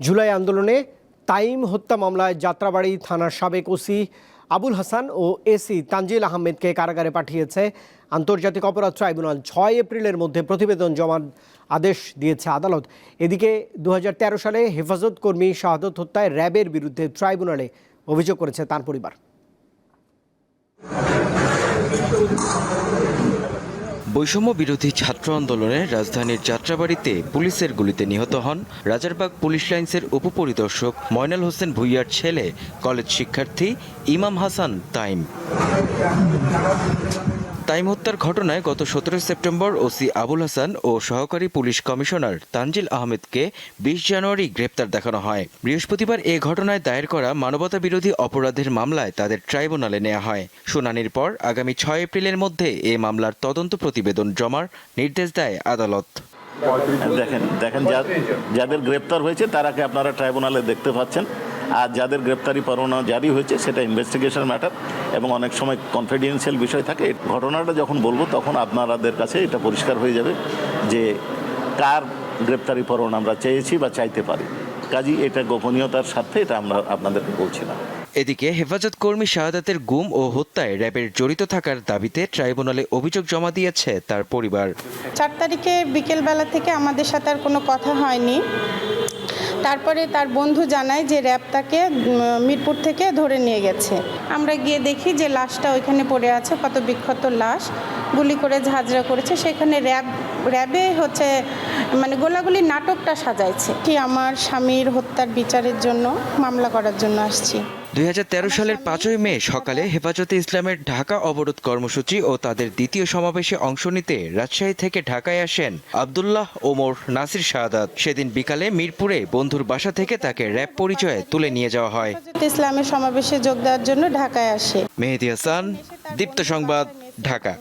জুলাই আন্দোলনে তাইম হত্যা মামলায় যাত্রাবাড়ি থানার সাবেক ওসি আবুল হাসান ও এসি তানজিল আহমেদকে কারাগারে পাঠিয়েছে। আন্তর্জাতিক অপরাধ ট্রাইব্যুনাল ছয় এপ্রিলের মধ্যে প্রতিবেদন জমার আদেশ দিয়েছে আদালত। এদিকে দু হাজার তেরো সালে হেফাজত কর্মী শাহাদত হত্যায় র্যাবের বিরুদ্ধে ট্রাইব্যুনালে অভিযোগ করেছে তার পরিবার। বৈষম্য বিরোধী ছাত্র আন্দোলনে রাজধানীর যাত্রাবাড়িতে পুলিশের গুলিতে নিহত হন রাজারবাগ পুলিশ লাইন্সের উপপরিদর্শক ময়নাল হোসেন ভুইয়ার ছেলে কলেজ শিক্ষার্থী ইমাম হাসান তাইম। তাইম হত্যার ঘটনায় গত সতেরো সেপ্টেম্বর ওসি আবুল হাসান ও সহকারী পুলিশ কমিশনার তানজিল আহমেদকে বিশ জানুয়ারি গ্রেপ্তার দেখানো হয়। বৃহস্পতিবার এ ঘটনায় দায়ের করা মানবতা বিরোধী অপরাধের মামলায় তাদের ট্রাইব্যুনালে নেওয়া হয়। শুনানির পর আগামী ছয় এপ্রিলের মধ্যে এ মামলার তদন্ত প্রতিবেদন জমার নির্দেশ দেয় আদালত। দেখেন দেখেন যাদের গ্রেপ্তার হয়েছে তারাকে আপনারা ট্রাইব্যুনালে দেখতে পাচ্ছেন। আর যাদের গ্রেপ্তারি পরোয়ানা জারি হয়েছে সেটা ইনভেস্টিগেশন ম্যাটার এবং অনেক সময় কনফিডেন্সিয়াল বিষয় থাকে। এই ঘটনাটা যখন বলব তখন আপনারাদের কাছে এটা পরিষ্কার হয়ে যাবে যে কার গ্রেপ্তারি পরোয়ানা আমরা চেয়েছি বা চাইতে পারি। কাজী এটা গোপনীয়তার স্বার্থে এটা আমরা আপনাদেরকে বলছি না। এদিকে হেফাজত কর্মী শাহাদাতের গুম ও হত্যায় র্যাবের জড়িত থাকার দাবিতে ট্রাইব্যুনালে অভিযোগ জমা দিয়েছে তার পরিবার। চার তারিখে বিকেলবেলা থেকে আমাদের সাথে আর কোনো কথা হয়নি। তারপরে তার বন্ধু জানায় যে র্যাব তাকে মিরপুর থেকে ধরে নিয়ে গেছে। আমরা গিয়ে দেখি যে লাশটা ওইখানে পড়ে আছে, কত বিক্ষত লাশ। গুলি করে ঝাঁঝরা করেছে। সেখানে র্যাব, র্যাবে হচ্ছে মানে গোলাগুলি নাটকটা সাজাইছে। কি আমার স্বামীর হত্যার বিচারের জন্য মামলা করার জন্য আসছি। দুই হাজার তেরো সালের পাঁচই মে সকালে। হেফাজতে ইসলামের ঢাকা অবরোধ কর্মসূচি ও তাদের দ্বিতীয় সমাবেশে অংশ নিতে রাজশাহী থেকে ঢাকায় আসেন আবদুল্লাহ ওমর নাসির শাহাদাত। সেদিন বিকালে মিরপুরে বন্ধুর বাসা থেকে তাকে র্যাব পরিচয়ে তুলে নিয়ে যাওয়া হয়। হেফাজতে ইসলামের সমাবেশে যোগ দেওয়ার জন্য ঢাকায় আসে। মেহেদি হাসান দীপ্ত সংবাদ ঢাকা।